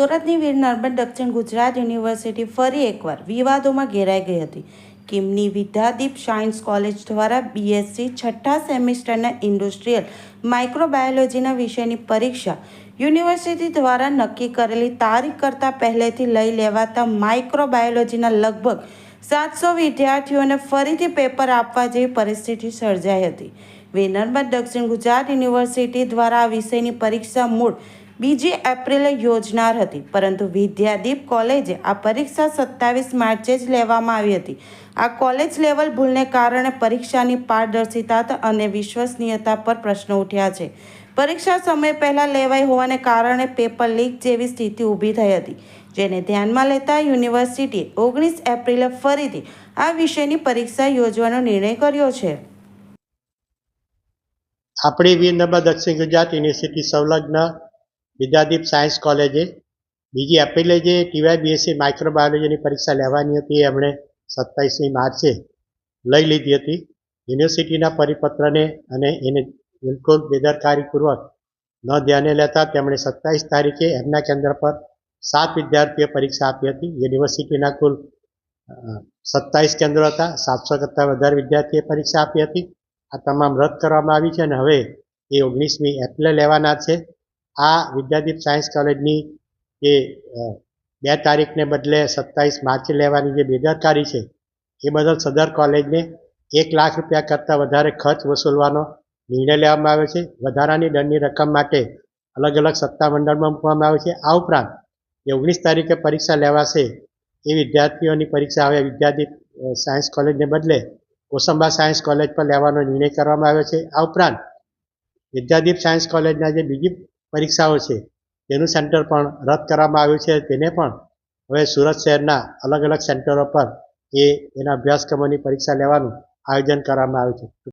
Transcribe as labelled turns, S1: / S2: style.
S1: સુરતની વીર દક્ષિણ ગુજરાત યુનિવર્સિટી ફરી એકવાર વિવાદોમાં ઘેરાઈ ગઈ હતી. કિમની વિદ્યાદીપ સાયન્સ કોલેજ દ્વારા બીએસસી છઠ્ઠા સેમિસ્ટરના ઇન્ડસ્ટ્રીયલ માઇક્રોબાયોલોજીના વિષયની પરીક્ષા યુનિવર્સિટી દ્વારા નક્કી કરેલી તારીખ કરતાં પહેલેથી લઈ લેવાતા માઇક્રોબાયોલોજીના લગભગ સાતસો વિદ્યાર્થીઓને ફરીથી પેપર આપવા જેવી પરિસ્થિતિ સર્જાઈ હતી. વિનર્મદ દક્ષિણ ગુજરાત યુનિવર્સિટી દ્વારા આ વિષયની પરીક્ષા મૂળ બીજી એપ્રિલે યોજનાર હતી, પરંતુ વિદ્યાદીપ કોલેજે આ પરીક્ષા સત્તાવીસ માર્ચે જ લેવામાં આવી હતી. આ કોલેજ લેવલ ભૂલને કારણે પરીક્ષાની પારદર્શિતા અને વિશ્વસનીયતા પર પ્રશ્નો ઉઠ્યા છે. પરીક્ષા સમય પહેલાં લેવાઈ હોવાને કારણે પેપર લીક જેવી સ્થિતિ ઊભી થઈ હતી, જેને ધ્યાનમાં લેતા યુનિવર્સિટીએ ઓગણીસ એપ્રિલે ફરીથી આ વિષયની પરીક્ષા યોજવાનો નિર્ણય કર્યો છે.
S2: આપણી વીર દક્ષિણ ગુજરાત યુનિવર્સિટી સંલગ્ન વિદ્યાદીપ સાયન્સ કોલેજે બીજી એપ્રિલે જે ટીવાય બીએસસી માઇક્રોબાયોલોજીની પરીક્ષા લેવાની હતી એ એમણે સત્તાવીસમી માર્ચે લઈ લીધી હતી. યુનિવર્સિટીના પરિપત્રને અને એને બિલકુલ બેદરકારીપૂર્વક ન ધ્યાને લેતા તેમણે સત્તાવીસ તારીખે એમના કેન્દ્ર પર સાત વિદ્યાર્થીઓએ પરીક્ષા આપી હતી. યુનિવર્સિટીના કુલ સત્તાવીસ કેન્દ્રો હતા. સાતસો કરતાં વધારે વિદ્યાર્થીએ પરીક્ષા આપી હતી. આ તમામ રદ કરવામાં આવી છે અને હવે એ ઓગણીસમી એપ્રિલે લેવાના છે. આ વિદ્યાદીપ સાયન્સ કોલેજની જે બે તારીખને બદલે સત્તાવીસ માર્ચે લેવાની જે બેદરકારી છે, એ બદલ સદર કોલેજને એક લાખ રૂપિયા કરતાં વધારે ખર્ચ વસૂલવાનો નિર્ણય લેવામાં આવ્યો છે. વધારાની દંડની રકમ માટે અલગ અલગ સત્તામંડળમાં મૂકવામાં આવે છે. આ ઉપરાંત જે ઓગણીસ તારીખે પરીક્ષા લેવાશે, એ વિદ્યાર્થીઓની પરીક્ષા હવે વિદ્યાદીપ સાયન્સ કોલેજને બદલે કોસંબા સાયન્સ કોલેજ પર લેવાનો નિર્ણય કરવામાં આવ્યો છે. આ ઉપરાંત વિદ્યાદીપ સાયન્સ કોલેજના જે બીજી પરીક્ષાઓ છે. તેનું સેન્ટર પણ રદ કરવામાં આવ્યું છે. તેને પણ હવે સુરત શહેરના અલગ અલગ સેન્ટરો પર એ એના અભ્યાસક્રમોની પરીક્ષા લેવાનું આયોજન કરવામાં આવ્યું છે.